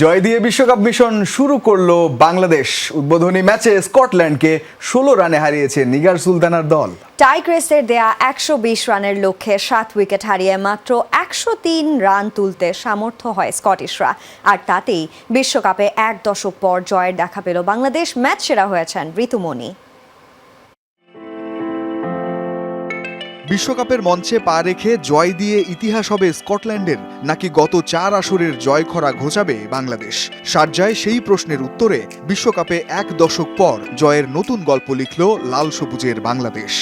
জয় দিয়ে বিশ্বকাপ মিশন শুরু করল বাংলাদেশ। উদ্বোধনী ম্যাচে স্কটল্যান্ডকে ষোলো রানে হারিয়েছে নিগার সুলতানার দল। টাইগ্রেসের দেয়া একশো বিশ রানের লক্ষ্যে সাত উইকেট হারিয়ে মাত্র একশো তিন রান তুলতে সামর্থ্য হয় স্কটিশরা। আর তাতেই বিশ্বকাপে এক দশক পর জয়ের দেখা পেল বাংলাদেশ। ম্যাচ সেরা হয়েছেন ঋতুমণি। বিশ্বকাপের মঞ্চে পা রেখে জয় দিয়ে ইতিহাস হবে স্কটল্যান্ডের, নাকি গত চার আসরের জয়খরা ঘোচাবে বাংলাদেশ? সার্জায় সেই প্রশ্নের উত্তরে, বিশ্বকাপে এক দশক পর জয়ের নতুন গল্প লিখল লাল সবুজের বাংলাদেশ।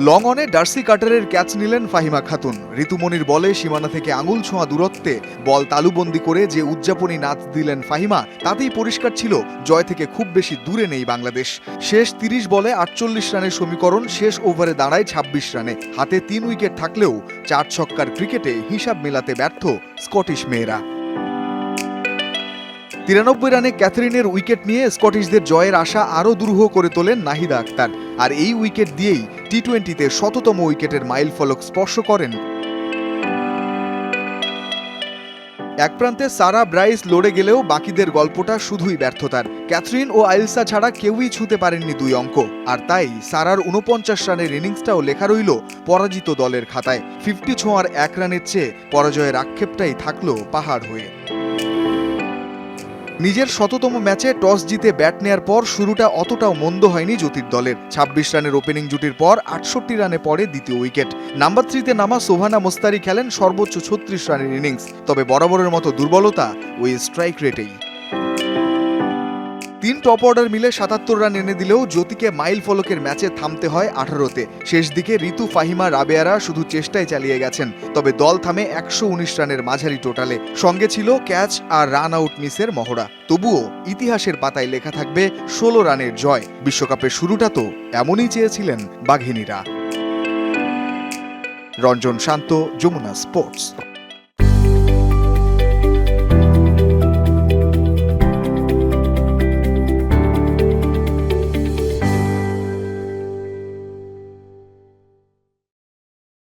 লং অনে ডার্সি কাটারের ক্যাচ নিলেন ফাহিমা খাতুন। ঋতুমণির বলে সীমানা থেকে আঙুল ছোঁয়া দূরত্বে বল তালুবন্দি করে যে উদযাপনী নাচ দিলেন ফাহিমা, তাতেই পরিষ্কার ছিল জয় থেকে খুব বেশি দূরে নেই বাংলাদেশ। শেষ তিরিশ বলে আটচল্লিশ রানের সমীকরণ, শেষ ওভারে দাঁড়ায় ২৬ রানে। হাতে তিন উইকেট থাকলেও চার ছক্কার ক্রিকেটে হিসাব মেলাতে ব্যর্থ স্কটিশ মেয়েরা। তিরানব্বই রানে ক্যাথরিনের উইকেট নিয়ে স্কটিশদের জয়ের আশা আরও দুরূহ করে তোলেন নাহিদা আক্তার আর এই উইকেট দিয়েই টি টোয়েন্টিতে শততম উইকেটের মাইল ফলক স্পর্শ করেন। এক প্রান্তে সারা ব্রাইস লড়ে গেলেও বাকিদের গল্পটা শুধুই ব্যর্থতার। ক্যাথরিন ও আইলসা ছাড়া কেউই ছুঁতে পারেননি দুই অঙ্ক। আর তাই সারার উনপঞ্চাশ রানের ইনিংসটাও লেখা রইল পরাজিত দলের খাতায়। ফিফটি ছোঁয়ার এক রানের চেয়ে পরাজয়ের আক্ষেপটাই থাকল পাহাড় হয়ে। নিজের শততম ম্যাচে টস জিতে ব্যাট নেয়ার পর শুরুটা অতটাও মন্দ হয়নি জ্যোতির দলের ২৬ রানের ওপেনিং জুটির পর আটষট্টি রানে পড়ে দ্বিতীয় উইকেট। নাম্বার থ্রিতে নামা সোহানা মোস্তারি খেলেন সর্বোচ্চ ছত্রিশ রানের ইনিংস। তবে বরাবরের মতো দুর্বলতা ওই স্ট্রাইক রেটেই। তিন টপ অর্ডার মিলে সাতাত্তর রান এনে দিলেও জ্যোতিকে মাইল ফলকের ম্যাচে থামতে হয় আঠারোতে। শেষ দিকে ঋতু, ফাহিমা, রাবেয়ারা শুধু চেষ্টায় চালিয়ে গেছেন, তবে দল থামে একশো উনিশ রানের মাঝারি টোটালে। সঙ্গে ছিল ক্যাচ আর রান আউট মিসের মহড়া। তবুও ইতিহাসের পাতায় লেখা থাকবে ষোলো রানের জয়। বিশ্বকাপের শুরুটা তো এমনই চেয়েছিলেন বাঘিনীরা। রঞ্জন শান্ত, যমুনা স্পোর্টস।